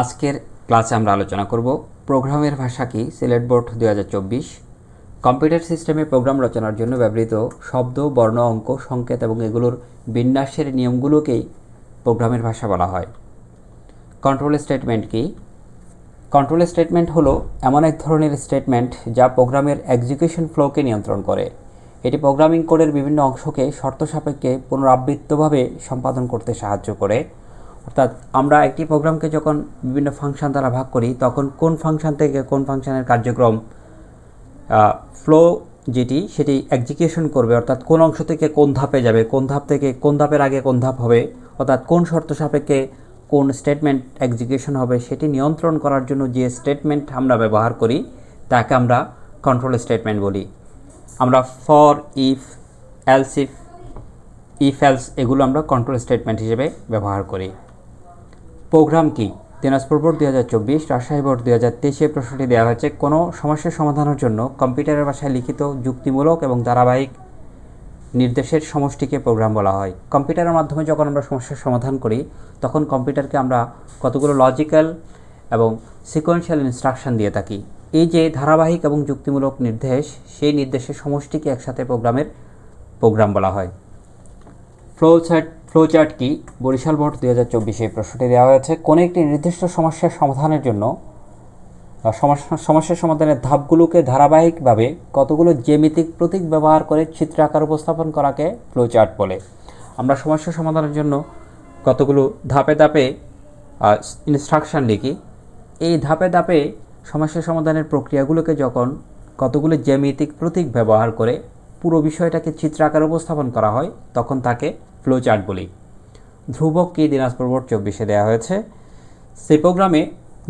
আজকের ক্লাসে আমরা আলোচনা করব প্রোগ্রামের ভাষা কি, সিলেট বোর্ড দু হাজার চব্বিশ। কম্পিউটার সিস্টেমে প্রোগ্রাম রচনার জন্য ব্যবহৃত শব্দ, বর্ণ, অঙ্ক, সংকেত এবং এগুলোর বিন্যাসের নিয়মগুলোকেই প্রোগ্রামের ভাষা বলা হয়। কন্ট্রোল স্টেটমেন্ট কি? কন্ট্রোল স্টেটমেন্ট হলো এমন এক ধরনের স্টেটমেন্ট যা প্রোগ্রামের এক্সিকিউশন ফ্লোকে নিয়ন্ত্রণ করে। এটি প্রোগ্রামিং কোডের বিভিন্ন অংশকে শর্ত সাপেক্ষে পুনরাবৃত্তভাবে সম্পাদন করতে সাহায্য করে। অর্থাৎ আমরা একটি প্রোগ্রামকে যখন বিভিন্ন ফাংশন দ্বারা ভাগ করি, তখন কোন ফাংশন থেকে কোন ফাংশনের কার্যক্রম ফ্লো যেটি, সেটি এক্সিকিউশন করবে, অর্থাৎ কোন অংশ থেকে কোন ধাপে যাবে, কোন ধাপ থেকে কোন ধাপের আগে কোন ধাপ হবে, অর্থাৎ কোন শর্ত সাপেক্ষে কোন স্টেটমেন্ট এক্সিকিউশন হবে, সেটি নিয়ন্ত্রণ করার জন্য যে স্টেটমেন্ট আমরা ব্যবহার করি, তাকে আমরা কন্ট্রোল স্টেটমেন্ট বলি। আমরা for if else if if else এগুলো আমরা কন্ট্রোল স্টেটমেন্ট হিসেবে ব্যবহার করি। প্রোগ্রাম কি? দিনাজপুর বোর্ড দুই হাজার চব্বিশ, রাজশাহী বোর্ড দুই হাজার তেইশে প্রশ্নটি দেওয়া হয়েছে। কোনো সমস্যার সমাধানের জন্য কম্পিউটারের ভাষায় লিখিত যুক্তিমূলক এবং ধারাবাহিক নির্দেশের সমষ্টিকে প্রোগ্রাম বলা হয়। কম্পিউটারের মাধ্যমে যখন আমরা সমস্যার সমাধান করি, তখন কম্পিউটারকে আমরা কতগুলো লজিক্যাল এবং সিকোয়েন্সিয়াল ইনস্ট্রাকশন দিয়ে থাকি। এই যে ধারাবাহিক এবং যুক্তিমূলক নির্দেশ, সেই নির্দেশের সমষ্টিকে একসাথে প্রোগ্রামের প্রোগ্রাম বলা হয়। ফ্লো চার্ট ফ্লো চার্ট কি বরিশাল বোর্ড দুই হাজার চব্বিশে প্রশ্নটি দেওয়া হয়েছে। কোনো একটি নির্দিষ্ট সমস্যার সমাধানের জন্য সমস্যা, সমস্যার সমাধানের ধাপগুলোকে ধারাবাহিকভাবে কতগুলো জ্যামিতিক প্রতীক ব্যবহার করে চিত্র আকার উপস্থাপন করাকে ফ্লো চার্ট বলে। আমরা সমস্যা সমাধানের জন্য কতগুলো ধাপে ধাপে ইনস্ট্রাকশন লিখি। এই ধাপে ধাপে সমস্যা সমাধানের প্রক্রিয়াগুলোকে যখন কতগুলো জ্যামিতিক প্রতীক ব্যবহার করে পুরো বিষয়টাকে চিত্র আকার উপস্থাপন করা হয়, তখন তাকে ফ্লো চার্ট বলি ধ্রুবক কি দিনাজপুর বোর্ড চব্বিশে দেওয়া হয়েছে? সেই প্রোগ্রামে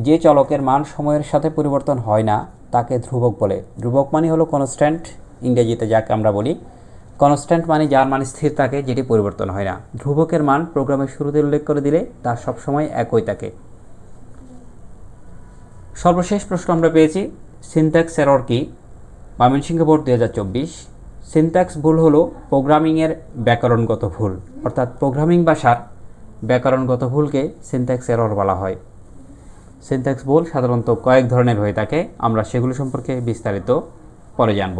যে চলকের মান সময়ের সাথে পরিবর্তন হয় না, তাকে ধ্রুবক বলে। ধ্রুবক মানে হলো কনস্ট্যান্ট ইংরেজিতে যাকে আমরা বলি। কনস্ট্যান্ট মানে যার মান স্থির থাকে, যেটি পরিবর্তন হয় না। ধ্রুবকের মান প্রোগ্রামের শুরুতে উল্লেখ করে দিলে তার সবসময় একই থাকে। সর্বশেষ প্রশ্ন আমরা পেয়েছি সিনট্যাক্স এরর কি? ময়মনসিংহ বোর্ড দু হাজার চব্বিশ। সিনট্যাক্স ভুল হলো প্রোগ্রামিংয়ের ব্যাকরণগত ভুল। অর্থাৎ প্রোগ্রামিং ভাষার ব্যাকরণগত ভুলকে সিনট্যাক্স এরর বলা হয়। সিনট্যাক্স ভুল সাধারণত কয়েক ধরনের হয়ে থাকে। আমরা সেগুলো সম্পর্কে বিস্তারিত পরে জানব।